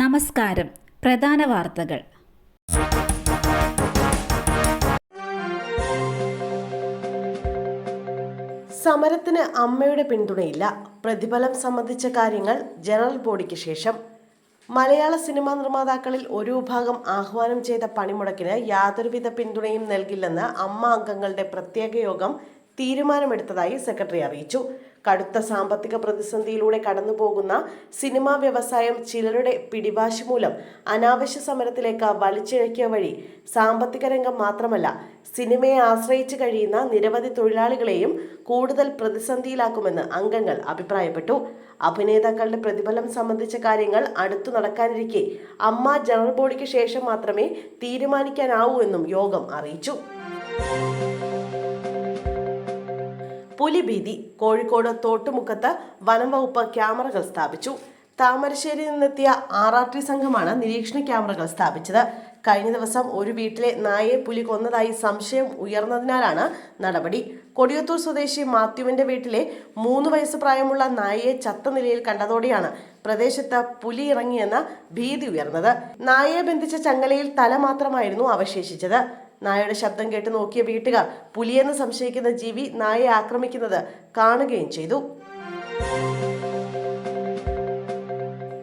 നമസ്കാരം. പ്രധാന വാർത്തകൾ. സമരത്തിന് അമ്മയുടെ പിന്തുണയില്ല. പ്രതിഫലം സംബന്ധിച്ച കാര്യങ്ങൾ ജനറൽ ബോഡിക്ക് ശേഷം. മലയാള സിനിമാ നിർമ്മാതാക്കളിൽ ഒരു വിഭാഗം ആഹ്വാനം ചെയ്ത പണിമുടക്കിന് യാതൊരുവിധ പിന്തുണയും നൽകില്ലെന്ന് അമ്മ അംഗങ്ങളുടെ പ്രത്യേക യോഗം തീരുമാനമെടുത്തതായി സെക്രട്ടറി അറിയിച്ചു. കടുത്ത സാമ്പത്തിക പ്രതിസന്ധിയിലൂടെ കടന്നുപോകുന്ന സിനിമാ വ്യവസായം ചിലരുടെ പിടിവാശി മൂലം അനാവശ്യ സമരത്തിലേക്ക് വലിച്ചിഴക്കിയ വഴി സാമ്പത്തിക രംഗം മാത്രമല്ല സിനിമയെ ആശ്രയിച്ച് കഴിയുന്ന നിരവധി തൊഴിലാളികളെയും കൂടുതൽ പ്രതിസന്ധിയിലാക്കുമെന്ന് അംഗങ്ങൾ അഭിപ്രായപ്പെട്ടു. അഭിനേതാക്കളുടെ പ്രതിഫലം സംബന്ധിച്ച കാര്യങ്ങൾ അടുത്തു നടക്കാനിരിക്കെ അമ്മ ജനറൽ ബോഡിക്ക് ശേഷം മാത്രമേ തീരുമാനിക്കാനാവൂ എന്നും യോഗം അറിയിച്ചു. പുലിഭീതി കോഴിക്കോട് തോട്ടുമുക്കത്ത് വനംവകുപ്പ് ക്യാമറകൾ സ്ഥാപിച്ചു. താമരശ്ശേരിയിൽ നിന്നെത്തിയ ആർ ആർ ടി സംഘമാണ് നിരീക്ഷണ ക്യാമറകൾ സ്ഥാപിച്ചത്. കഴിഞ്ഞ ദിവസം ഒരു വീട്ടിലെ നായയെ പുലി കൊന്നതായി സംശയം ഉയർന്നതിനാലാണ് നടപടി. കൊടിയത്തൂർ സ്വദേശി മാത്യുവിന്റെ വീട്ടിലെ മൂന്ന് വയസ്സ് പ്രായമുള്ള നായയെ ചത്ത നിലയിൽ കണ്ടതോടെയാണ് പ്രദേശത്ത് പുലി ഇറങ്ങിയെന്ന ഭീതി ഉയർന്നത്. നായയെ ബന്ധിച്ച ചങ്ങലയിൽ തല മാത്രമായിരുന്നു അവശേഷിച്ചത്. നായയുടെ ശബ്ദം കേട്ട് നോക്കിയ വീട്ടുകാർ പുലിയെന്ന് സംശയിക്കുന്ന ജീവി നായയെ ആക്രമിക്കുന്നത് കാണുകയും ചെയ്തു.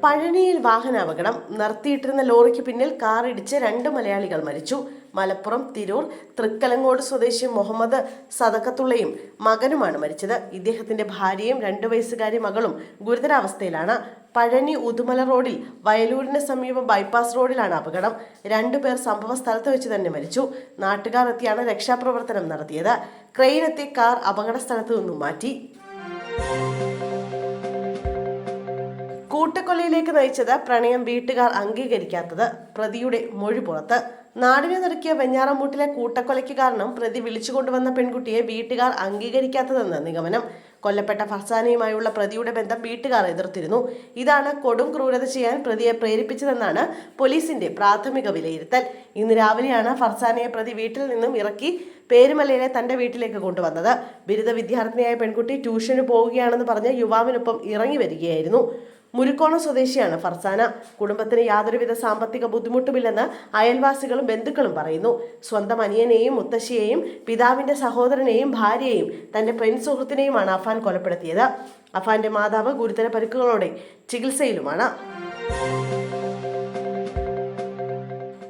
പഴനിയിൽ വാഹനാപകടം നിർത്തിയിട്ടിരുന്ന ലോറിക്ക് പിന്നിൽ കാറിടിച്ച് രണ്ട് മലയാളികൾ മരിച്ചു. മലപ്പുറം തിരൂർ തൃക്കലങ്ങോട് സ്വദേശി മുഹമ്മദ് സദക്കത്തുള്ളയും മകനുമാണ് മരിച്ചത്. ഇദ്ദേഹത്തിന്റെ ഭാര്യയും രണ്ടു വയസ്സുകാരി മകളും ഗുരുതരാവസ്ഥയിലാണ്. പഴനി ഉദുമല റോഡിൽ വയലൂരിന് സമീപം ബൈപ്പാസ് റോഡിലാണ് അപകടം. രണ്ടുപേർ സംഭവ സ്ഥലത്ത് വെച്ച് തന്നെ മരിച്ചു. നാട്ടുകാർ എത്തിയാണ് രക്ഷാപ്രവർത്തനം നടത്തിയത്. ക്രെയിനെത്തി കാർ അപകട സ്ഥലത്ത് നിന്നും മാറ്റി. കൂട്ടക്കൊലയിലേക്ക് നയിച്ചത് പ്രണയം വീട്ടുകാർ അംഗീകരിക്കാത്തത് പ്രതിയുടെ മൊഴി പുറത്ത്. നാടിനെ നിറക്കിയ വെഞ്ഞാറമൂട്ടിലെ കൂട്ടക്കൊലയ്ക്ക് കാരണം പ്രതി വിളിച്ചുകൊണ്ടുവന്ന പെൺകുട്ടിയെ വീട്ടുകാർ അംഗീകരിക്കാത്തതെന്ന് നിഗമനം. കൊല്ലപ്പെട്ട ഫർസാനയുമായുള്ള പ്രതിയുടെ ബന്ധം വീട്ടുകാർ എതിർത്തിരുന്നു. ഇതാണ് കൊടും ക്രൂരത ചെയ്യാൻ പ്രതിയെ പ്രേരിപ്പിച്ചതെന്നാണ് പോലീസിന്റെ പ്രാഥമിക വിലയിരുത്തൽ. ഇന്ന് രാവിലെയാണ് ഫർസാനയെ പ്രതി വീട്ടിൽ നിന്നും ഇറക്കി പേരുമലയിലെ തന്റെ വീട്ടിലേക്ക് കൊണ്ടുവന്നത്. ബിരുദ വിദ്യാർത്ഥിനിയായ പെൺകുട്ടി ട്യൂഷന് പോവുകയാണെന്ന് പറഞ്ഞ് യുവാവിനൊപ്പം ഇറങ്ങി വരികയായിരുന്നു. മുരുക്കോണം സ്വദേശിയാണ്. ഫർസാന കുടുംബത്തിന് യാതൊരുവിധ സാമ്പത്തിക ബുദ്ധിമുട്ടുമില്ലെന്ന് അയൽവാസികളും ബന്ധുക്കളും പറയുന്നു. സ്വന്തം അനിയനെയും മുത്തശ്ശിയെയും പിതാവിന്റെ സഹോദരനെയും ഭാര്യയെയും തന്റെ പെൺ സുഹൃത്തിനെയുമാണ് അഫാൻ കൊലപ്പെടുത്തിയത്. അഫാന്റെ മാതാവ് ഗുരുതര പരിക്കുകളോടെ ചികിത്സയിലുമാണ്.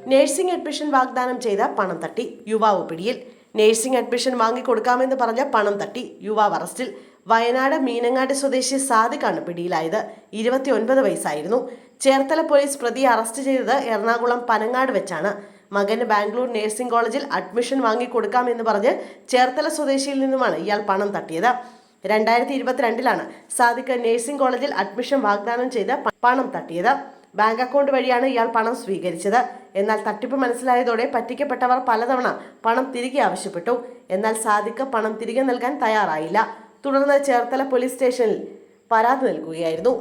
നഴ്സിംഗ് അഡ്മിഷൻ വാഗ്ദാനം ചെയ്ത പണം തട്ടി. യുവാവ് പിടിയിൽ. നഴ്സിംഗ് അഡ്മിഷൻ വാങ്ങിക്കൊടുക്കാമെന്ന് പറഞ്ഞ പണം തട്ടി. യുവാവ് അറസ്റ്റിൽ. വയനാട് മീനങ്ങാട് സ്വദേശി സാദിഖാണ് പിടിയിലായത്. ഇരുപത്തിയൊൻപത് വയസ്സായിരുന്നു. ചേർത്തല പോലീസ് പ്രതിയെ അറസ്റ്റ് ചെയ്തത് എറണാകുളം പനങ്ങാട് വെച്ചാണ്. മകന് ബാംഗ്ലൂർ നഴ്സിംഗ് കോളേജിൽ അഡ്മിഷൻ വാങ്ങിക്കൊടുക്കാമെന്ന് പറഞ്ഞ് ചേർത്തല സ്വദേശിയിൽ നിന്നുമാണ് ഇയാൾ പണം തട്ടിയത്. രണ്ടായിരത്തി ഇരുപത്തിരണ്ടിലാണ് സാദിഖ് നഴ്സിംഗ് കോളേജിൽ അഡ്മിഷൻ വാഗ്ദാനം ചെയ്ത് പണം തട്ടിയത്. ബാങ്ക് അക്കൗണ്ട് വഴിയാണ് ഇയാൾ പണം സ്വീകരിച്ചത്. എന്നാൽ തട്ടിപ്പ് മനസ്സിലായതോടെ പറ്റിക്കപ്പെട്ടവർ പലതവണ പണം തിരികെ ആവശ്യപ്പെട്ടു. എന്നാൽ സാദിഖ് പണം തിരികെ നൽകാൻ തയ്യാറായില്ല. തുടർന്ന് ചേർത്തല പോലീസ് സ്റ്റേഷനിൽ പരാതി നൽകുകയായിരുന്നു